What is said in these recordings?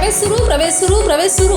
ಪ್ರವೇಶ್ ಸುರು ಪ್ರವೇಶ್ ಸುರು ಪ್ರವೇಶ್ ಸುರು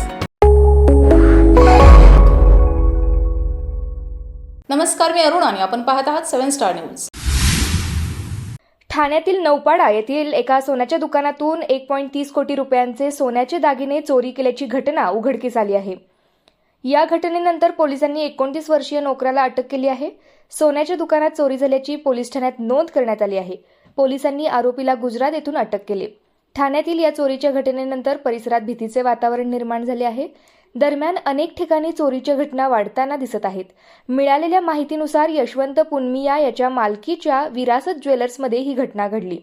नमस्कार मी अरुण आणि आपण पाहत आहात सेव्हन स्टार न्यूज. ठाण्यातील नौपाडा येथील एका सोन्याच्या दुकानातून एक पॉईंट तीस कोटी रुपयांचे सोन्याचे दागिने चोरी केल्याची घटना उघडकीस आली आहे. या घटनेनंतर पोलिसांनी एकोणतीस वर्षीय नोकराला अटक केली आहे. सोन्याच्या दुकानात चोरी झाल्याची पोलीस ठाण्यात नोंद करण्यात आली आहे. पोलिसांनी आरोपीला गुजरात येथून अटक केली. ठाण्यातील या चोरीच्या घटनेनंतर परिसरात भीतीचे वातावरण निर्माण झाले आहे. दरम्यान अनेक ठिकाणी चोरीच्या घटना वाढताना दिसत आहेत. मिळालेल्या माहितीनुसार यशवंत पुन्मिया याच्या मालकीच्या विरासत ज्वेलर्समध्ये ही घटना घडली.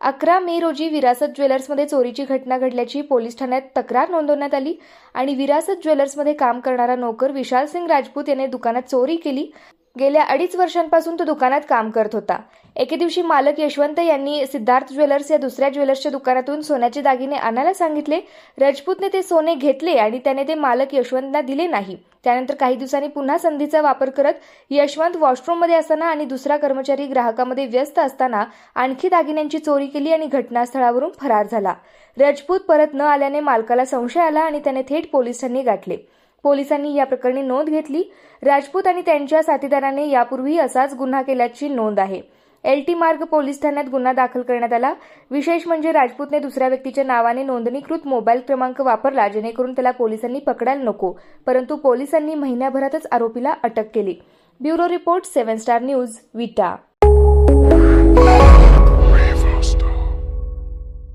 अकरा मे रोजी विरासत ज्वेलर्समध्ये चोरीची घटना घडल्याची पोलीस ठाण्यात तक्रार नोंदवण्यात आली आणि विरासत ज्वेलर्समध्ये काम करणारा नोकर विशाल सिंग राजपूत याने दुकानात चोरी केली. गेल्या अडीच वर्षांपासून तो दुकानात काम करत होता. एके दिवशी मालक यशवंत यांनी सिद्धार्थ ज्वेलर्स या दुसऱ्या ज्वेलर्सच्या दुकानातून सोन्याचे दागिने आणायला सांगितले. राजपूतने ते सोने घेतले आणि त्याने ते मालक यशवंतला दिले नाही. त्यानंतर काही दिवसांनी पुन्हा संधीचा वापर करत यशवंत वॉशरूममध्ये असताना आणि दुसरा कर्मचारी ग्राहकामध्ये व्यस्त असताना आणखी दागिन्यांची चोरी केली आणि घटनास्थळावरून फरार झाला. राजपूत परत न आल्याने मालकाला संशय आला आणि त्याने थेट पोलिसांनी गाठले. पोलिसांनी या प्रकरणी नोंद घेतली. राजपूत आणि त्यांच्या साथीदाराने यापूर्वी असाच गुन्हा केल्याची नोंद आहे. एलटी मार्ग पोलीस ठाण्यात गुन्हा दाखल करण्यात आला. विशेष म्हणजे राजपूतने दुसऱ्या व्यक्तीच्या नावाने नोंदणीकृत मोबाईल क्रमांक वापरला जेणेकरून त्याला पोलिसांनी पकडायला नको. परंतु पोलिसांनी महिन्याभरातच आरोपीला अटक केली. Bureau report seven star news Vita.